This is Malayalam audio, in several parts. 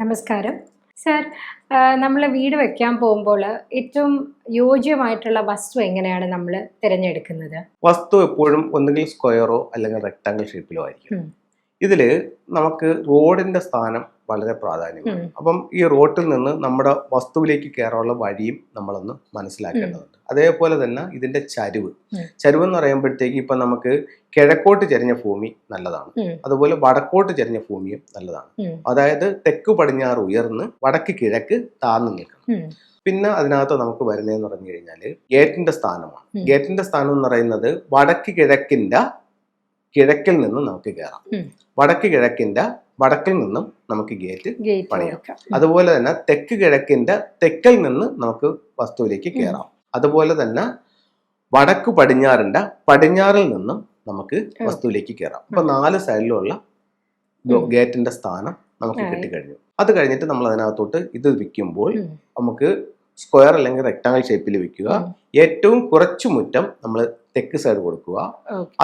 നമസ്കാരം. സർ നമ്മൾ വീട് വെക്കാൻ പോകുമ്പോൾ ഏറ്റവും യോജ്യമായിട്ടുള്ള വസ്തു എങ്ങനെയാണ് നമ്മൾ തിരഞ്ഞെടുക്കുന്നത്? വസ്തു എപ്പോഴും ഒന്നുകിൽ സ്ക്വയറോ അല്ലെങ്കിൽ റെക്ടാങ്കിൾ ഷേപ്പിലോ ആയിരിക്കും. ഉം. ഇതിൽ നമുക്ക് റോഡിന്റെ സ്ഥാനം വളരെ പ്രാധാന്യമാണ് അപ്പം ഈ റോട്ടിൽ നിന്ന് നമ്മുടെ വസ്തുവിലേക്ക് കയറാനുള്ള വഴിയും നമ്മളൊന്ന് മനസ്സിലാക്കേണ്ടതുണ്ട്. അതേപോലെ തന്നെ ഇതിന്റെ ചരിവ്. ചരിവ് എന്ന് പറയുമ്പോഴത്തേക്ക് ഇപ്പം നമുക്ക് കിഴക്കോട്ട് ചരിഞ്ഞ ഭൂമി നല്ലതാണ്. അതുപോലെ വടക്കോട്ട് ചരിഞ്ഞ ഭൂമിയും നല്ലതാണ്. അതായത് തെക്ക് പടിഞ്ഞാറ് ഉയർന്ന് വടക്ക് കിഴക്ക് താഴ്ന്നു നിൽക്കണം. പിന്നെ അതിനകത്ത് നമുക്ക് വരുന്നതെന്ന് പറഞ്ഞു കഴിഞ്ഞാൽ ഗേറ്റിന്റെ സ്ഥാനമാണ്. ഗേറ്റിന്റെ സ്ഥാനം എന്ന് പറയുന്നത് വടക്ക് കിഴക്കിന്റെ കിഴക്കിൽ നിന്നും നമുക്ക് കയറാം വടക്ക് കിഴക്കിന്റെ വടക്കിൽ നിന്നും നമുക്ക് ഗേറ്റ് പണിയാം. അതുപോലെ തന്നെ തെക്ക് കിഴക്കിന്റെ തെക്കിൽ നിന്ന് നമുക്ക് വസ്തുവിലേക്ക് കയറാം അതുപോലെ തന്നെ വടക്ക് പടിഞ്ഞാറിന്റെ പടിഞ്ഞാറിൽ നിന്നും നമുക്ക് വസ്തുവിലേക്ക് കയറാം അപ്പൊ നാല് സൈഡിലുള്ള ഗേറ്റിന്റെ സ്ഥാനം നമുക്ക്. കിട്ടിക്കഴിഞ്ഞു. അത് കഴിഞ്ഞിട്ട് നമ്മൾ അതിനകത്തോട്ട് ഇത് വിൽക്കുമ്പോൾ നമുക്ക് സ്ക്വയർ അല്ലെങ്കിൽ റെക്ടാങ്കിൾ ഷേപ്പിൽ വെക്കുക. ഏറ്റവും കുറച്ച് മുറ്റം നമ്മൾ തെക്ക് സൈഡ് കൊടുക്കുക.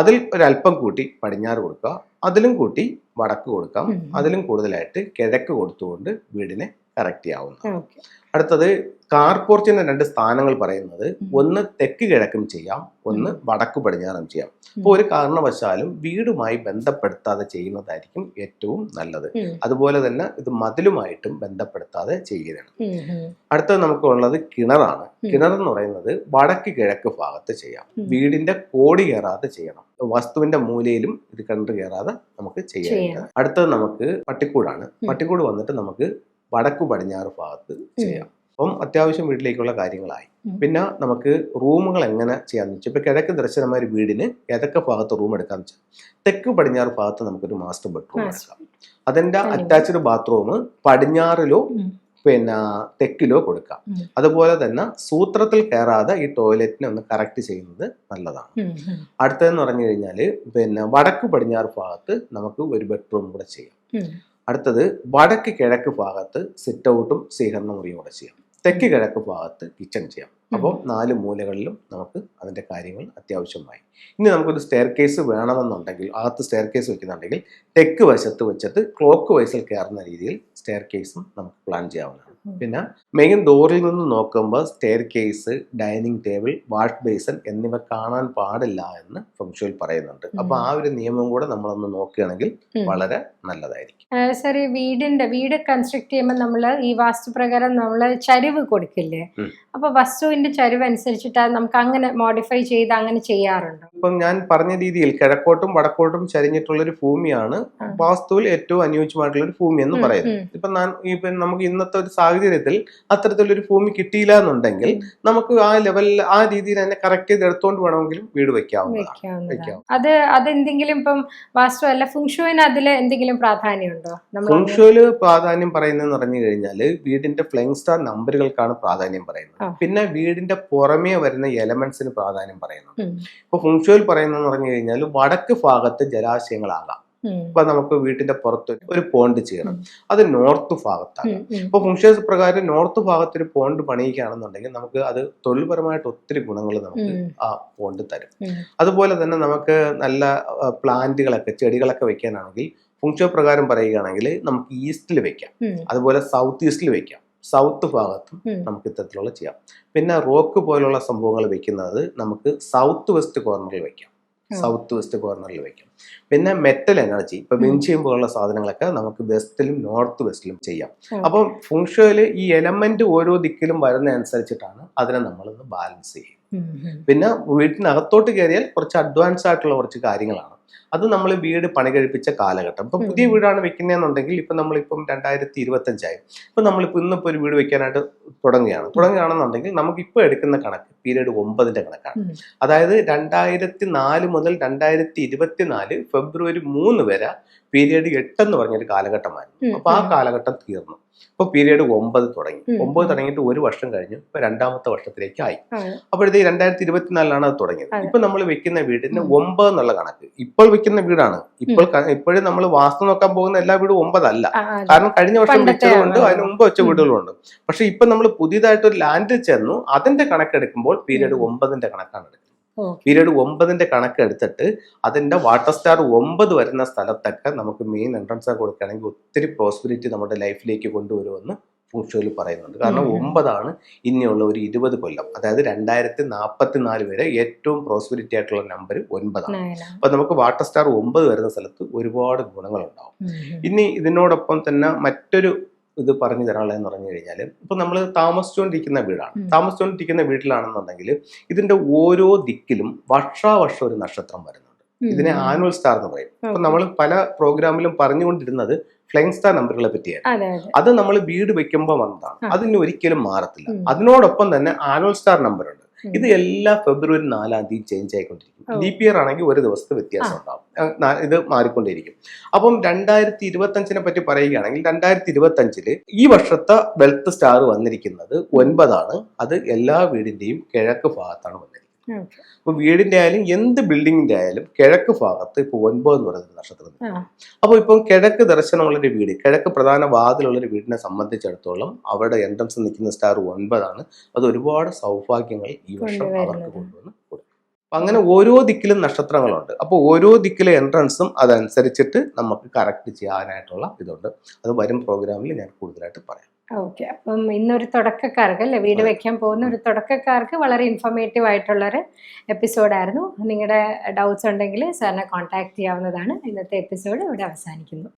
അതിൽ ഒരല്പം കൂട്ടി പടിഞ്ഞാറ് കൊടുക്കുക. അതിലും കൂട്ടി വടക്ക് കൊടുക്കാം. അതിലും കൂടുതലായിട്ട് കിഴക്ക് കൊടുത്തുകൊണ്ട് വീടിനെ കറക്റ്റ് ചെയ്യാവുന്ന ഓക്കെ. അടുത്തത് കാർ പോർച്ചിന്റെ രണ്ട് സ്ഥാനങ്ങൾ പറയുന്നത്. ഒന്ന് തെക്ക് കിഴക്കും ചെയ്യാം ഒന്ന് വടക്കു പടിഞ്ഞാറും ചെയ്യാം. അപ്പോൾ ഒരു കാരണവശാലും വീടുമായി ബന്ധപ്പെടുത്താതെ ചെയ്യുന്നതായിരിക്കും ഏറ്റവും നല്ലത്. അതുപോലെ തന്നെ ഇത് മതിലുമായിട്ടും ബന്ധപ്പെടുത്താതെ ചെയ്യുകയാണ്. അടുത്തത് നമുക്കുള്ളത് കിണറാണ്. കിണർ എന്ന് പറയുന്നത് വടക്ക് കിഴക്ക് ഭാഗത്ത് ചെയ്യാം. വീടിന്റെ കോടി കയറാതെ ചെയ്യണം. വസ്തുവിന്റെ മൂലയിലും ഇത് കിണർ കയറാതെ നമുക്ക് ചെയ്യാം. അടുത്തത് നമുക്ക് പട്ടിക്കൂടാണ്. പട്ടിക്കൂട് വന്നിട്ട് നമുക്ക് വടക്ക് പടിഞ്ഞാറ് ഭാഗത്ത് ചെയ്യാം. അപ്പം അത്യാവശ്യം വീട്ടിലേക്കുള്ള കാര്യങ്ങളായി. പിന്നെ നമുക്ക് റൂമുകൾ എങ്ങനെ ചെയ്യാന്ന് വെച്ചാൽ ഇപ്പൊ കിഴക്ക് ദർശനമായ ഒരു വീടിന് ഏതൊക്കെ ഭാഗത്ത് റൂം എടുക്കാന്ന് വെച്ചാൽ തെക്ക് പടിഞ്ഞാറ് ഭാഗത്ത് നമുക്കൊരു മാസ്റ്റർ ബെഡ്റൂം. എടുക്കാം. അതിന്റെ. അറ്റാച്ച്ഡ് ബാത്റൂം പടിഞ്ഞാറിലോ പിന്നെ തെക്കിലോ കൊടുക്കാം. അതുപോലെ തന്നെ സൂത്രത്തിൽ കയറാതെ ഈ ടോയ്ലറ്റിനെ ഒന്ന് കറക്റ്റ് ചെയ്യുന്നത് നല്ലതാണ്. അടുത്തതെന്ന് പറഞ്ഞു കഴിഞ്ഞാൽ പിന്നെ വടക്ക് പടിഞ്ഞാറ് ഭാഗത്ത് നമുക്ക് ഒരു ബെഡ്റൂം കൂടെ ചെയ്യാം. അടുത്തത് വടക്ക് കിഴക്ക് ഭാഗത്ത് സിറ്റ് ഔട്ടും സ്വീകരണ മുറിയും കൂടെ ചെയ്യാം. തെക്ക് കിഴക്ക് ഭാഗത്ത് കിച്ചൺ ചെയ്യാം. അപ്പോൾ നാല് മൂലകളിലും നമുക്ക് അതിന്റെ കാര്യങ്ങൾ അത്യാവശ്യമായി. ഇനി നമുക്കൊരു സ്റ്റെയർ കേസ് വേണമെന്നുണ്ടെങ്കിൽ അകത്ത് സ്റ്റെയർ കേസ് വെക്കുന്നുണ്ടെങ്കിൽ തെക്ക് വശത്ത് വെച്ചിട്ട് ക്ലോക്ക് വൈസിൽ കയറുന്ന രീതിയിൽ സ്റ്റെയർ കേസും നമുക്ക് പ്ലാൻ ചെയ്യാവുന്നതാണ്. പിന്നെ മെയിൻ ഡോറിൽ നിന്ന് നോക്കുമ്പോൾ staircase dining table wash basin എന്നിവ കാണാൻ പാടില്ല എന്ന് ഫംഗ്ഷനിൽ പറയുന്നുണ്ട്. അപ്പൊ ആ ഒരു നിയമം കൂടെ നമ്മളൊന്ന് നോക്കുകയാണെങ്കിൽ. വളരെ നല്ലതായിരിക്കും. സാർ ഈ വീടിന്റെ വീട് കൺസ്ട്രക്ട് ചെയ്യുമ്പോൾ നമ്മൾ ഈ വാസ്തുപ്രകാരം നമ്മൾ ചരിവ് കൊടുക്കില്ലേ? ഉം. അപ്പൊ വസ്തുവിന്റെ ചരിവ് അനുസരിച്ചിട്ട് നമുക്ക് അങ്ങനെ മോഡിഫൈ ചെയ്ത് അങ്ങനെ ചെയ്യാറുണ്ട് ഇപ്പം ഞാൻ പറഞ്ഞ രീതിയിൽ കിഴക്കോട്ടും വടക്കോട്ടും ചരിഞ്ഞിട്ടുള്ള ഒരു ഭൂമിയാണ് വാസ്തുവിൽ ഏറ്റവും അനുയോജ്യമായിട്ടുള്ള ഒരു ഭൂമി എന്ന് പറയുന്നത്. ഇപ്പൊ ഞാൻ ഇപ്പം നമുക്ക് ഇന്നത്തെ ഒരു സാഹചര്യത്തിൽ അത്തരത്തിലൊരു ഭൂമി കിട്ടിയില്ല എന്നുണ്ടെങ്കിൽ നമുക്ക് ആ ലെവലിൽ ആ രീതിയിൽ തന്നെ കറക്റ്റ് ചെയ്ത് എടുത്തോണ്ട് വേണമെങ്കിലും വീട് വെക്കാവുന്നതാണ് വെക്കാവുന്നതാണ് വെക്കാം. അത് അതെന്തെങ്കിലും ഇപ്പം വാസ്തു അല്ല ഫുങ്ഷുവിന് അതിൽ എന്തെങ്കിലും പ്രാധാന്യമുണ്ടോ ഫംഗ്ഷനിൽ പ്രാധാന്യം പറയുന്നതെന്ന് പറഞ്ഞു കഴിഞ്ഞാൽ വീടിന്റെ ഫ്ലൈങ് സ്റ്റാർ നമ്പറുകൾക്കാണ് പ്രാധാന്യം പറയുന്നത്. പിന്നെ വീടിന്റെ പുറമേ വരുന്ന എലമെന്റ്സിന് പ്രാധാന്യം പറയുന്നു. ഇപ്പൊ ഫുങ്ഷോയിൽ പറയുന്നതെന്ന് പറഞ്ഞു കഴിഞ്ഞാൽ വടക്ക് ഭാഗത്ത് ജലാശയങ്ങളാകാം. ഇപ്പൊ നമുക്ക് വീട്ടിന്റെ പുറത്ത് ഒരു പോണ്ട് ചെയ്യണം. അത് നോർത്ത് ഭാഗത്താണ്. ഇപ്പൊ ഫംഗ്ഷൻസ് പ്രകാരം നോർത്ത് ഭാഗത്ത് ഒരു പോണ്ട് പണിയിക്കുകയാണെന്നുണ്ടെങ്കിൽ നമുക്ക് അത് തൊഴിൽപരമായിട്ട് ഒത്തിരി ഗുണങ്ങൾ നമുക്ക് ആ പോണ്ട് തരും. അതുപോലെ തന്നെ നമുക്ക് നല്ല പ്ലാന്റുകളൊക്കെ ചെടികളൊക്കെ വെക്കാനാണെങ്കിൽ ഫുങ്ഷോ പ്രകാരം പറയുകയാണെങ്കിൽ നമുക്ക് ഈസ്റ്റിൽ വെക്കാം. അതുപോലെ സൗത്ത് ഈസ്റ്റിൽ വെക്കാം. സൗത്ത് ഭാഗത്തും നമുക്ക് ഇത്തരത്തിലുള്ള ചെയ്യാം. പിന്നെ റോക്ക് പോലുള്ള സംഭവങ്ങൾ വെക്കുന്നത് നമുക്ക് സൗത്ത് വെസ്റ്റ് കോർണറിൽ വെക്കാം. സൗത്ത് വെസ്റ്റ് കോർണറിൽ വെക്കാം. പിന്നെ മെറ്റൽ എനർജി ഇപ്പൊ. വിൻചിയം പോലുള്ള സാധനങ്ങളൊക്കെ നമുക്ക് വെസ്റ്റിലും നോർത്ത് വെസ്റ്റിലും ചെയ്യാം. അപ്പൊ ഫുങ്ഷയിൽ ഈ എലമെന്റ് ഓരോ ദിക്കിലും വരുന്ന അനുസരിച്ചിട്ടാണ് അതിനെ നമ്മളൊന്ന് ബാലൻസ് ചെയ്യും. പിന്നെ വീട്ടിനകത്തോട്ട് കയറിയാൽ കുറച്ച് അഡ്വാൻസ് ആയിട്ടുള്ള കുറച്ച് കാര്യങ്ങളാണ്. അത് നമ്മൾ വീട് പണി കഴിപ്പിച്ച കാലഘട്ടം. ഇപ്പം പുതിയ വീടാണ് വെക്കുന്നതെന്നുണ്ടെങ്കിൽ ഇപ്പം നമ്മളിപ്പം രണ്ടായിരത്തി ഇരുപത്തി അഞ്ചായി നമ്മൾ നമ്മളിപ്പോ ഇന്നിപ്പോ ഒരു വീട് വെക്കാനായിട്ട് തുടങ്ങുകയാണ്. തുടങ്ങുകയാണെന്നുണ്ടെങ്കിൽ നമുക്ക് ഇപ്പോൾ എടുക്കുന്ന കണക്ക് പീരീഡ് ഒമ്പതിന്റെ കണക്കാണ്. അതായത് രണ്ടായിരത്തി നാല് മുതൽ രണ്ടായിരത്തി ഇരുപത്തിനാല് ഫെബ്രുവരി മൂന്ന് വരെ പീരീഡ് എട്ട് എന്ന് പറഞ്ഞൊരു കാലഘട്ടമായിരുന്നു. അപ്പോൾ അപ്പൊ ആ കാലഘട്ടം തീർന്നു. ഇപ്പൊ പീരീഡ് ഒമ്പത് തുടങ്ങി. ഒമ്പത് തുടങ്ങിയിട്ട് ഒരു വർഷം കഴിഞ്ഞു. ഇപ്പൊ രണ്ടാമത്തെ വർഷത്തിലേക്ക് ആയി അപ്പോഴത്തേക്ക് അപ്പോഴത്തെ രണ്ടായിരത്തി ഇരുപത്തിനാലിലാണ് അത് തുടങ്ങിയത്. ഇപ്പൊ നമ്മൾ വെക്കുന്ന വീടിന്. ഒമ്പത് എന്നുള്ള കണക്ക്. ഇപ്പോൾ വെക്കുന്ന വീടാണ്. ഇപ്പോൾ ഇപ്പോഴും നമ്മൾ വാസ്തു നോക്കാൻ പോകുന്ന എല്ലാ വീടും ഒമ്പതല്ല. കാരണം കഴിഞ്ഞ വർഷം വെച്ചതുകൊണ്ട്. അതിന് മുമ്പ് വെച്ച വീടുകളുണ്ട്. പക്ഷെ ഇപ്പൊ നമ്മൾ പുതിയതായിട്ട് ഒരു ലാൻഡിൽ ചെന്നു അതിന്റെ കണക്കെടുക്കുമ്പോൾ പീരീഡ്. ഒമ്പതിന്റെ കണക്കാണ് എടുക്കുന്നത്. പീരീഡ് ഒമ്പതിന്റെ കണക്ക് എടുത്തിട്ട് അതിന്റെ വാട്ടർ സ്റ്റാർ ഒമ്പത് വരുന്ന സ്ഥലത്തൊക്കെ നമുക്ക് മെയിൻ എൻട്രൻസ് കൊടുക്കുകയാണെങ്കിൽ ഒത്തിരി പ്രോസ്പിരിറ്റി നമ്മുടെ ലൈഫിലേക്ക് കൊണ്ടുവരുമെന്ന് ഫുങ്ഷുവിൽ പറയുന്നുണ്ട്. കാരണം. ഒമ്പതാണ് ഇനിയുള്ള ഒരു ഇരുപത് കൊല്ലം. അതായത് രണ്ടായിരത്തി നാൽപ്പത്തി നാല് വരെ ഏറ്റവും പ്രോസ്പെരിറ്റി ആയിട്ടുള്ള നമ്പർ ഒൻപതാണ്. അപ്പൊ നമുക്ക് വാട്ടർ സ്റ്റാർ ഒമ്പത് വരുന്ന സ്ഥലത്ത് ഒരുപാട് ഗുണങ്ങളുണ്ടാവും. ഇനി ഇതിനോടൊപ്പം തന്നെ മറ്റൊരു ഇത് പറഞ്ഞു തരാനുള്ളതെന്ന് പറഞ്ഞു കഴിഞ്ഞാൽ ഇപ്പൊ നമ്മൾ താമസിച്ചുകൊണ്ടിരിക്കുന്ന വീടാണ്. താമസിച്ചുകൊണ്ടിരിക്കുന്ന വീട്ടിലാണെന്നുണ്ടെങ്കിൽ ഇതിന്റെ ഓരോ ദിക്കിലും വർഷാവർഷം ഒരു നക്ഷത്രം വരുന്നുണ്ട്. ഇതിനെ ആനുവൽ സ്റ്റാർ എന്ന് പറയും. അപ്പൊ നമ്മൾ പല പ്രോഗ്രാമിലും പറഞ്ഞുകൊണ്ടിരുന്നത് ഫ്ലൈങ് സ്റ്റാർ നമ്പറുകളെ പറ്റിയാണ്. അതെ നമ്മൾ വീട് വെക്കുമ്പോൾ വന്നതാണ്. അതിന് ഒരിക്കലും മാറത്തില്ല. അതിനോടൊപ്പം തന്നെ ആനുവൽ സ്റ്റാർ നമ്പർ ഉണ്ട് ഇത് എല്ലാ ഫെബ്രുവരി നാലാം തീയതി ചേഞ്ച് ആയിക്കൊണ്ടിരിക്കും. ഡി ലീപ് ഇയർ ആണെങ്കിൽ ഒരു ദിവസത്തെ വ്യത്യാസം ഉണ്ടാവും. ഇത് മാറിക്കൊണ്ടിരിക്കും അപ്പം രണ്ടായിരത്തി ഇരുപത്തി അഞ്ചിനെ പറ്റി പറയുകയാണെങ്കിൽ രണ്ടായിരത്തി ഇരുപത്തി അഞ്ചിൽ ഈ വർഷത്തെ വെൽത്ത് സ്റ്റാർ വന്നിരിക്കുന്നത് ഒൻപതാണ്. അത് എല്ലാ വീടിന്റെയും കിഴക്ക് ഭാഗത്താണ് വന്നിരിക്കുന്നത്. ഓക്കെ അപ്പൊ വീടിന്റെ ആയാലും എന്ത് ബിൽഡിങ്ങിന്റെ ആയാലും കിഴക്ക് ഭാഗത്ത് ഇപ്പൊ ഒൻപത് എന്ന് പറയുന്ന നക്ഷത്രം അപ്പൊ അപ്പോൾ ഇപ്പം കിഴക്ക് ദർശനമുള്ളൊരു വീട് കിഴക്ക് പ്രധാന വാതിലുള്ളൊരു വീടിനെ സംബന്ധിച്ചിടത്തോളം അവരുടെ എൻട്രൻസ് നിൽക്കുന്ന സ്റ്റാർ ഒൻപതാണ്. അത് ഒരുപാട് സൗഭാഗ്യങ്ങൾ ഈ വർഷം അവർക്ക്. കൊണ്ടുവന്ന് കൊടുക്കും. അപ്പൊ അങ്ങനെ ഓരോ ദിക്കിലും നക്ഷത്രങ്ങളുണ്ട്. അപ്പോൾ ഓരോ ദിക്കിലെ എൻട്രൻസും അതനുസരിച്ചിട്ട് നമുക്ക് കറക്റ്റ് ചെയ്യാനായിട്ടുള്ള ഇതുണ്ട്. അത് വരും പ്രോഗ്രാമിൽ ഞാൻ കൂടുതലായിട്ട് പറയാം. ഓക്കെ. അപ്പം ഇന്നൊരു തുടക്കക്കാർക്ക് അല്ലെ? വീട് വെക്കാൻ പോകുന്ന ഒരു തുടക്കക്കാർക്ക് വളരെ ഇൻഫോർമേറ്റീവ് ആയിട്ടുള്ളൊരു എപ്പിസോഡായിരുന്നു നിങ്ങളുടെ ഡൗട്ട്സ് ഉണ്ടെങ്കിൽ സാറിനെ കോൺടാക്ട് ചെയ്യാവുന്നതാണ്. ഇന്നത്തെ എപ്പിസോഡ് ഇവിടെ അവസാനിക്കുന്നു.